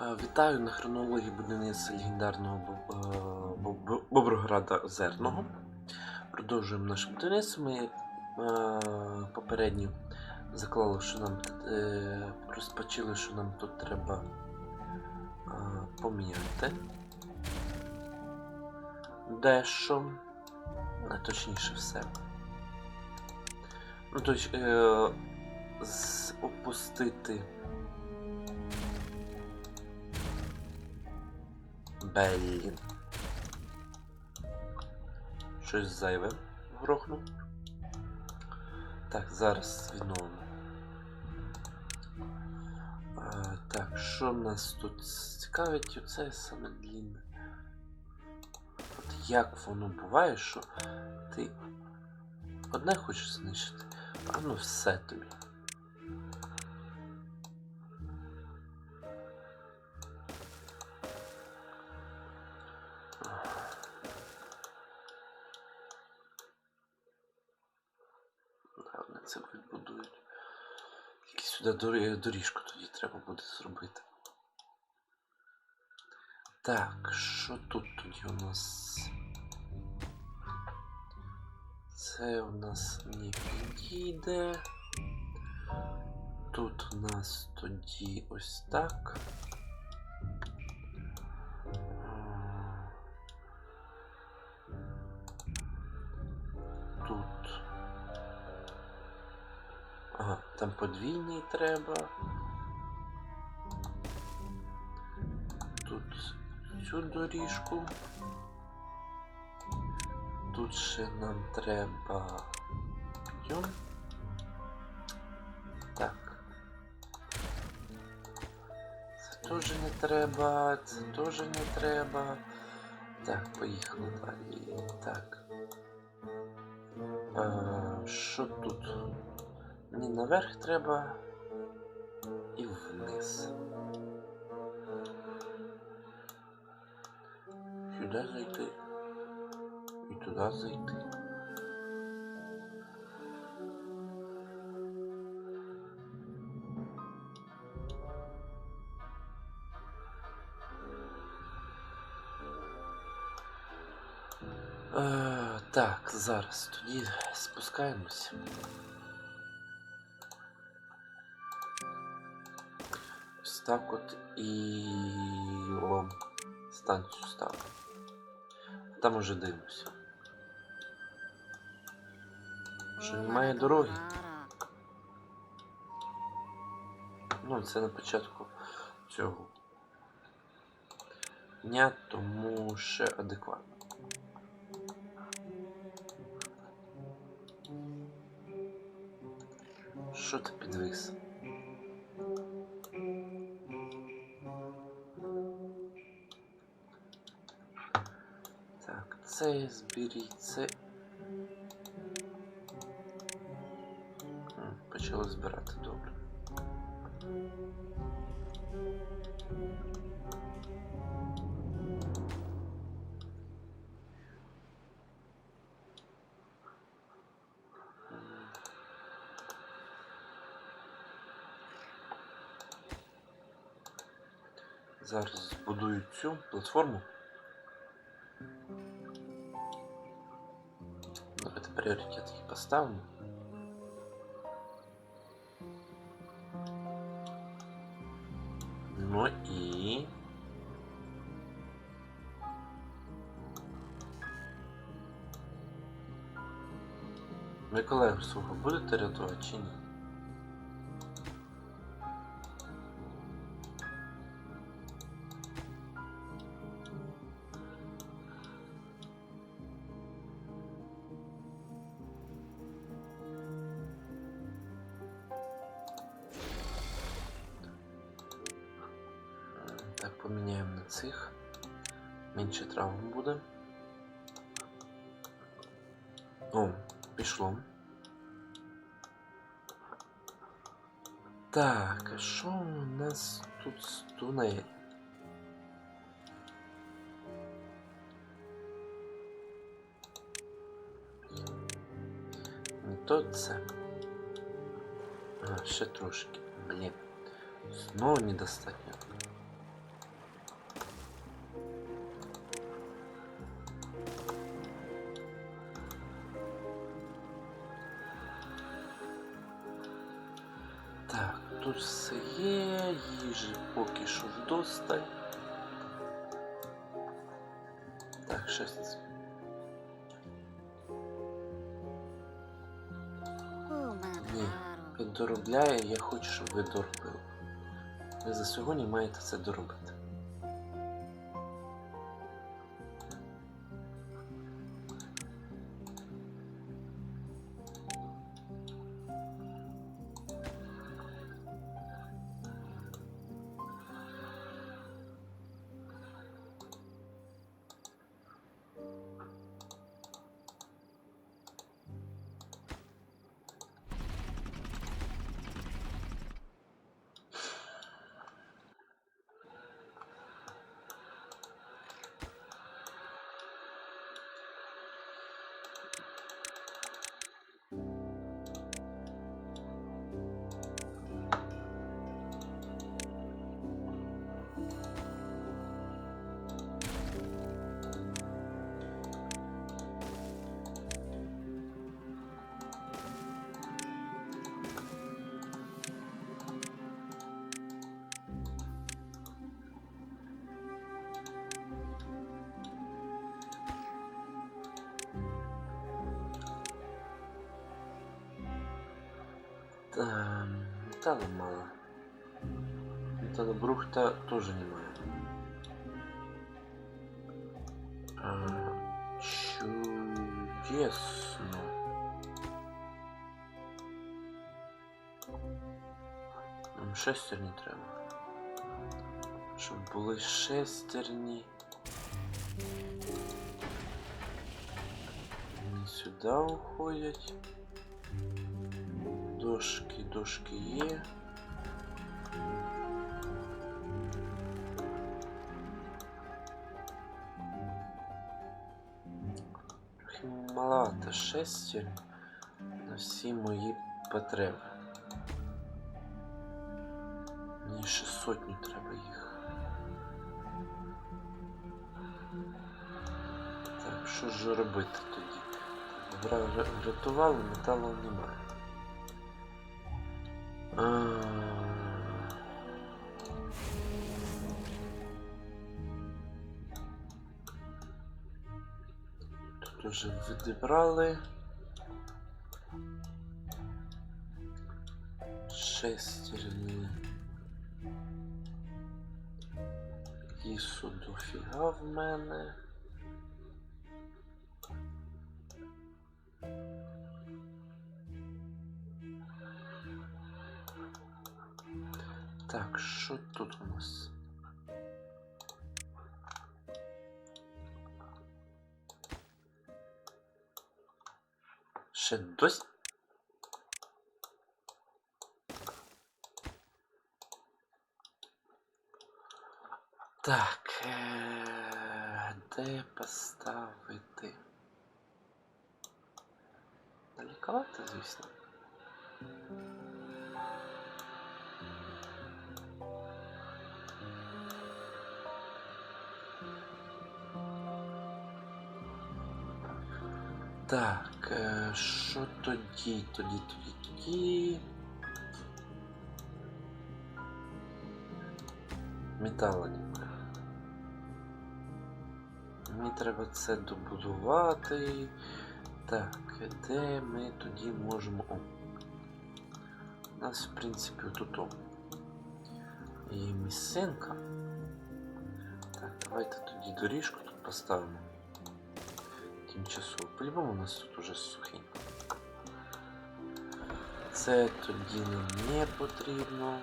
Вітаю на хронології будівництва легендарного е, Боб- Боброграда Озерного. Продовжуємо наше будівництво. Ми е, попередньо заклали, що нам е, розпочали, що нам тут треба поміняти. Дещо. А точніше все. Ну, точ, е, опустити. Блін. Щось зайве грохнув. Так, зараз відновимо. А, так, що нас тут цікавить? Оце саме длінне. От як воно буває, що ти одне хочеш знищити, а ну все тобі. Сюди доріжку тоді треба буде зробити. Так, що тут тоді у нас? Це у нас не підійде. Тут у нас тоді ось так. Там подвійний треба. Тут цю доріжку. Тут ще нам треба. Йом. Так. Це теж не треба, це теж не треба. Так, поїхали далі. Так. Е, Що тут? Мені наверх треба і вниз. Сюди зайти. І туди зайти. Е, так, зараз тоді спускаємось. Так от і станцію ставлю. Там уже дивлюся. Що немає дороги. Ну, це на початку цього дня, тому ще адекватно. Що ти підвис? Це зберіть, це. Почали збирати добре. Зараз збудую цю платформу. Пріоритет їх поставимо. Ну і. Ви колегу свого будете рятувати чи ні? Так, а що у нас тут з тунель? Не то це. А, ще трошки. Блін. Знову недостатньо. Вдосталь. Так, 6. Ні, він доробляє, я хочу, щоб ви доробили. Ви за сьогодні маєте це доробити. Та, металу мало. Металобрухта тоже немає. А, чудесно. Нам шестерні треба. Щоб були шестерні. Вони сюди уходять. Дошки, дошки є. Трохи маловато шестерень на всі мої потреби. Мені ще сотню треба їх. Так, що ж робити тоді? Врятували, металу немає. Тут уже відібрали. Шестерні. Лісу дофіга в мене. Тут у нас? Ще досі. Так, е, де поставити? Далековато, звісно. Так, е, що тоді, тоді, тоді, тоді. Металу. Мені треба це добудувати. Так, де ми тоді можемо. О. У нас, в принципі, тут о. Є місцинка. Так, давайте тоді доріжку тут поставимо. Тимчасово. По-любому у нас тут уже сухенько. Це тоді нам не потрібно.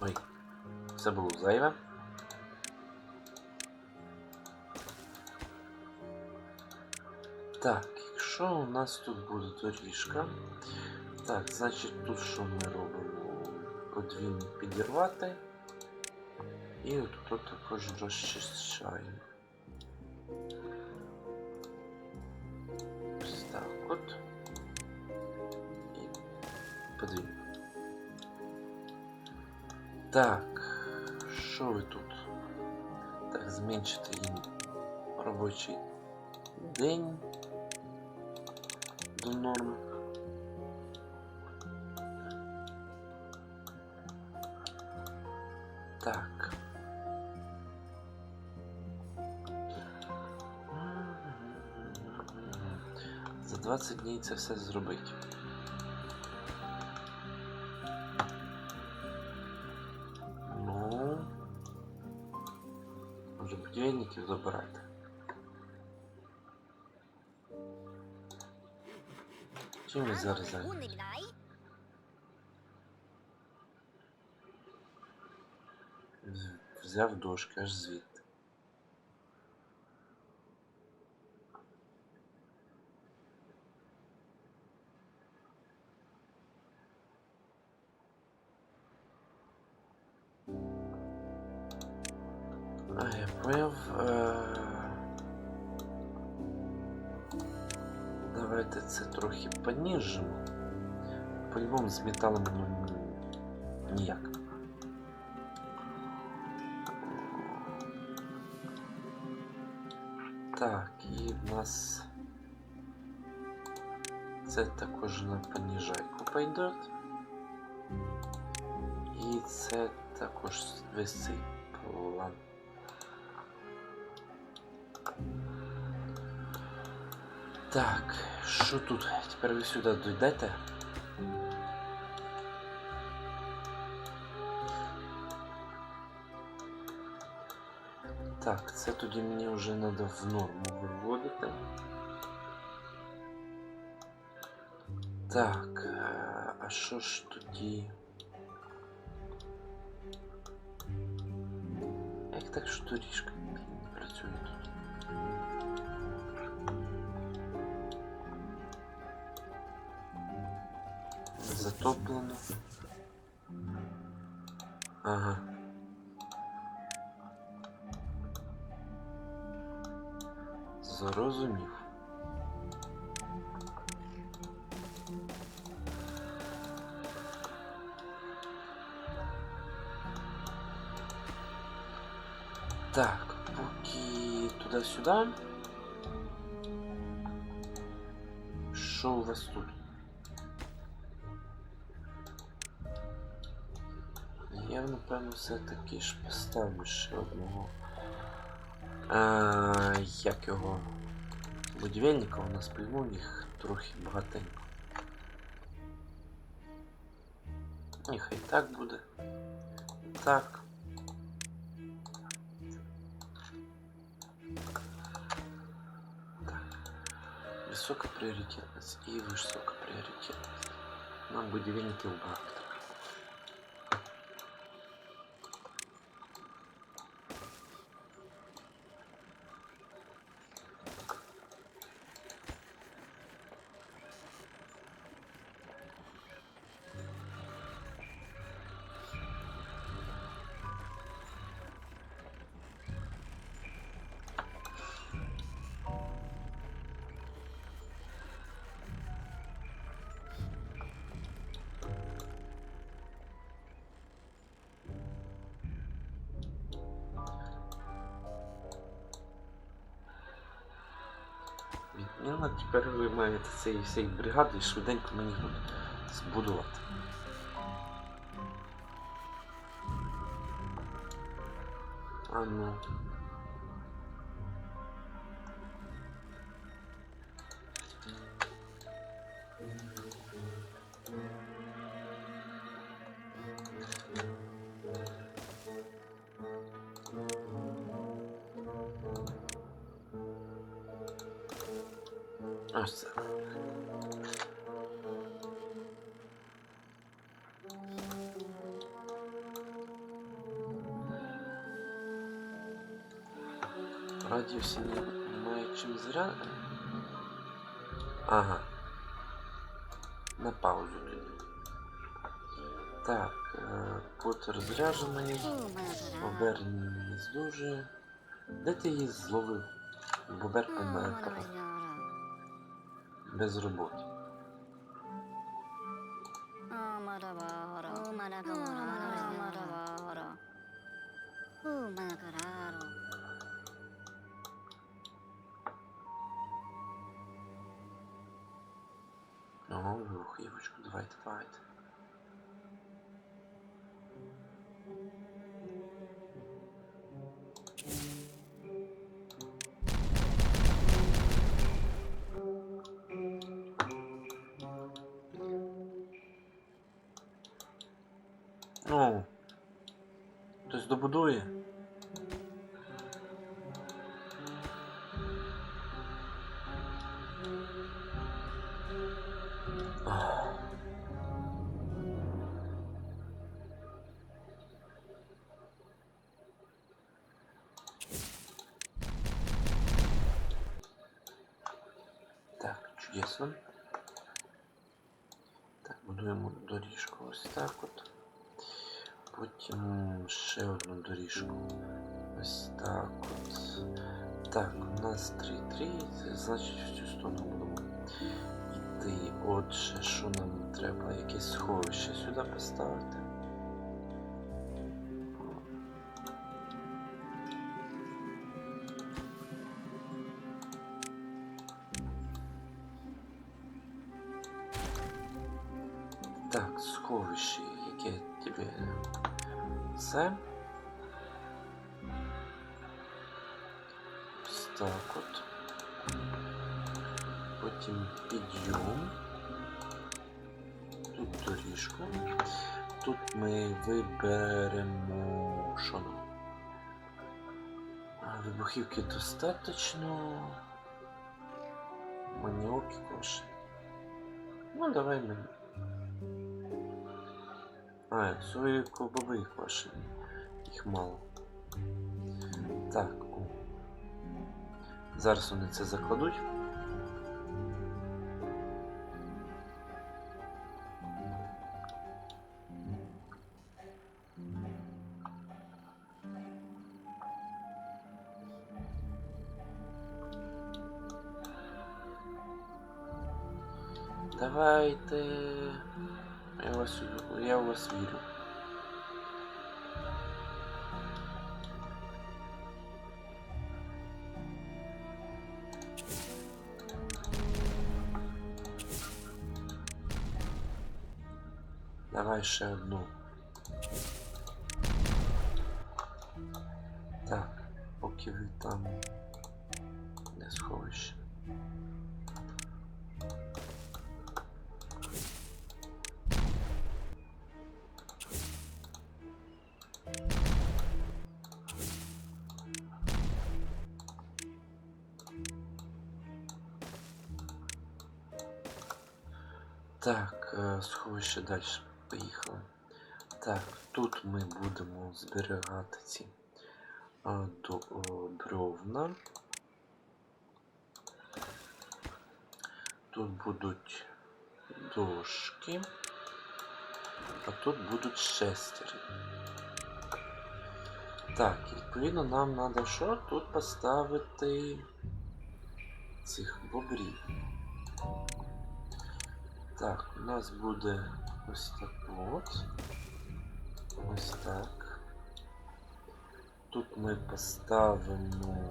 Ой, це було зайве. Так, якщо у нас тут буде доріжка, так, значить тут що ми робимо? Подвійно підірвати. І тут також розчищаємо. Ось так от. І подвійно. Так, що ви тут? Так, зменшити їм робочий день до норми. Так. 20 днів це все зробити. Ну може будівельників забирати. Чим ви зараз? Взяв дошки аж звідти. Давайте це трохи поніжимо. По-любому з металом ну, ніяк. Так, і в нас це також на поніжайку пойде. І це також весь цей план. Так, що тут? Тепер ви сюди дійдете? Так, це тоді мені вже треба в норму виводити. Так, е, а що ж тоді? Як так що доріжка Затоплено. Ага. Зрозумів. Так, поки туди-сюди. Що у вас тут? Я, напевно, все-таки ж поставлю ще одного. А, як його будівельника у нас пильнув їх трохи багатенько. Нехай так буде. Так. Так. Висока пріоритетність і висока пріоритетність. Нам будівельників багато. Відмінно, тепер ви маєте цієї всієї бригади і швиденько мені будуть збудувати. А ну. Ось м'ясо. Радівся немає чим зря. Ага. На паузу тоді. Так, э, потер зряжений, обернений не дуже. Де ти її зловив? Бобер помер безробоття. О, рухівочку, давайте, давайте. хтось добудує. Ах. Так, чудесно. Так, будуємо доріжку ось так от. Потім ще одну доріжку. Ось так от. Так, у нас 3-3, це значить в цю сторону будемо йти. Отже, що нам треба? Якесь сховище сюди поставити. Так, сховище, яке тобі це. Так от. Потім підйом. Тут доріжку. Тут ми виберемо? А, Вибухівки достатньо. Маніоки кош. Ну, давай ми. А, свої ковбови квашені. Їх мало. Так. Зараз вони це закладуть. Давайте. Я в вас, я в вас вірю. Давай ще одну. Так, поки ви там Так, е, сховище далі. Поїхали. Так, тут ми будемо зберігати ці до, бревна. Тут будуть дошки, а тут будуть шестери. Так, відповідно нам треба що? Тут поставити цих бобрів. Так, у нас буде ось так от. Ось так. Тут ми поставимо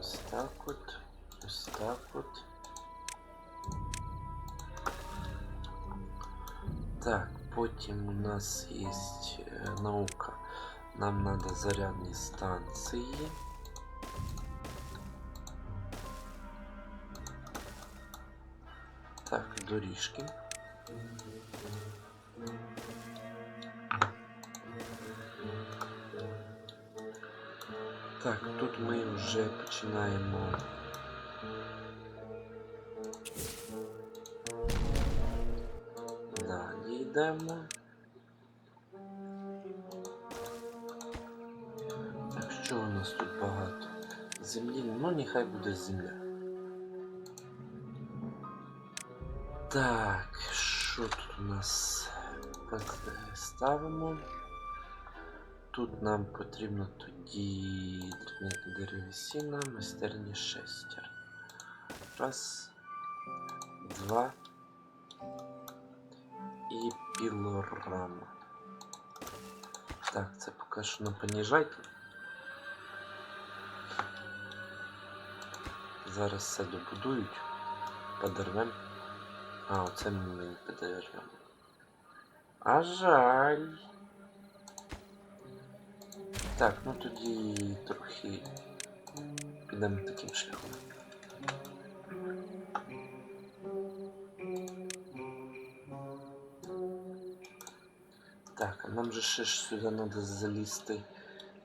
ось так от. Ось так от. Так, потім у нас є е, наука. Нам надо зарядні станції. Так, доріжки. Так, тут ми вже починаємо. Далі йдемо. Так, що у нас тут багато? Землі, ну нехай буде земля. Так, що тут у нас? Так, ставимо. Тут нам потрібно тоді деревесина, майстерні шестер. Раз, два і пілорама. Так, це поки що на поніжайки. Зараз все добудують, подервем. А, оце мені піде А жаль. Так, ну тоді трохи підемо таким шляхом. Так, а нам же ще ж сюди треба залізти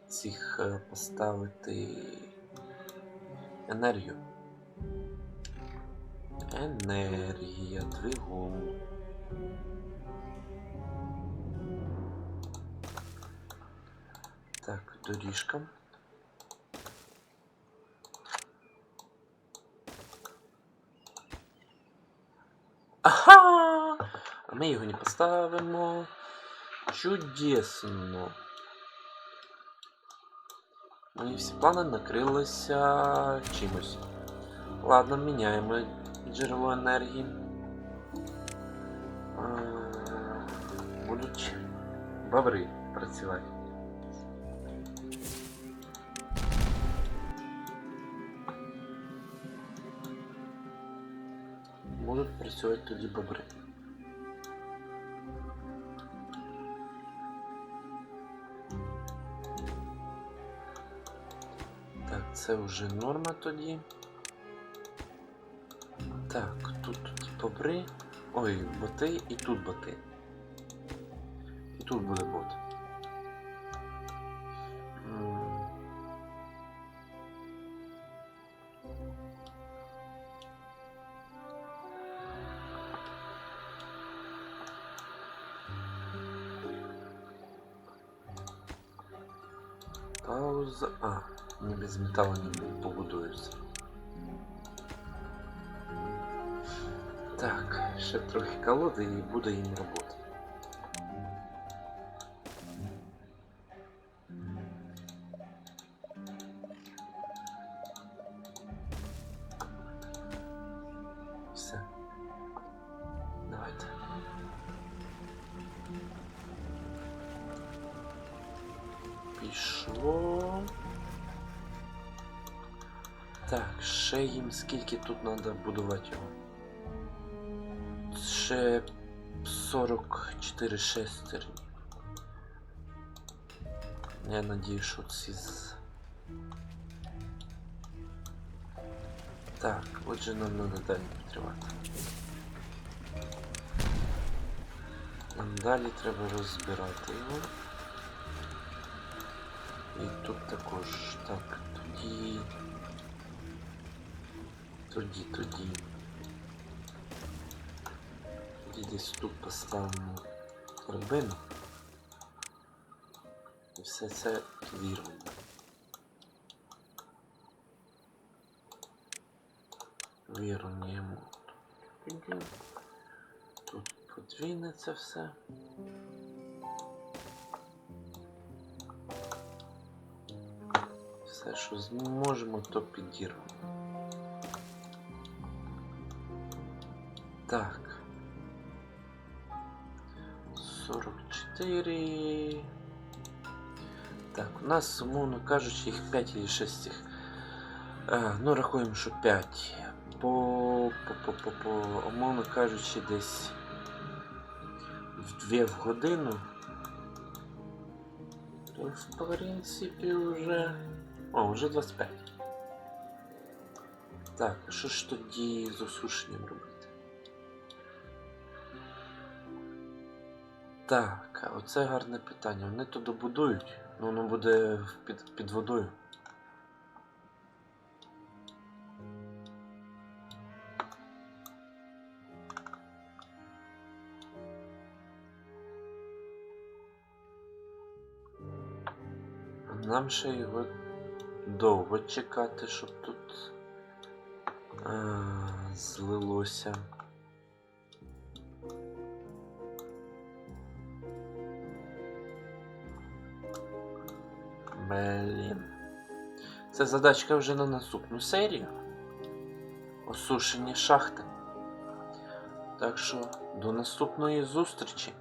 цих е, поставити енергію. Енергія, двигун. Так, доріжка. Ага! А ми його не поставимо. Чудесно. Мої всі плани накрилися чимось. Ладно, міняємо джерело енергії. Будуть бобри працювати. Будуть працювати тоді бобри. Так, це вже норма тоді. Так, тут бобри. Ой, боти і тут боти. І тут буде бот. Пауза. А, не без металу не побудуюся. Ще трохи колоди і буде їм робота. Все. Давайте. Пішло. Так, ще їм скільки тут треба будувати його? Ще 44 шестерні. Я надію, що ці з... Так, отже нам треба далі підтримати. Нам далі треба розбирати його. І тут також. Так, тоді. Тоді, тоді. Десь тут поставимо драбину. І все це віримо. Тоді Тут подвійне це все. Все, що зможемо, то підірвемо. Так. 44. Так, у нас, умовно кажучи, їх 5 чи 6 цих. Ну, рахуємо, що 5. По, по, по, по, по, умовно кажучи, десь в 2 в годину. То, в принципі, вже. О, вже 25. Так, що ж тоді з осушенням робити? Так, а оце гарне питання. Вони то добудують, ну воно буде під, під водою. Нам ще його довго чекати, щоб тут а, злилося. Блін. Це задачка вже на наступну серію. Осушення шахти. Так що до наступної зустрічі.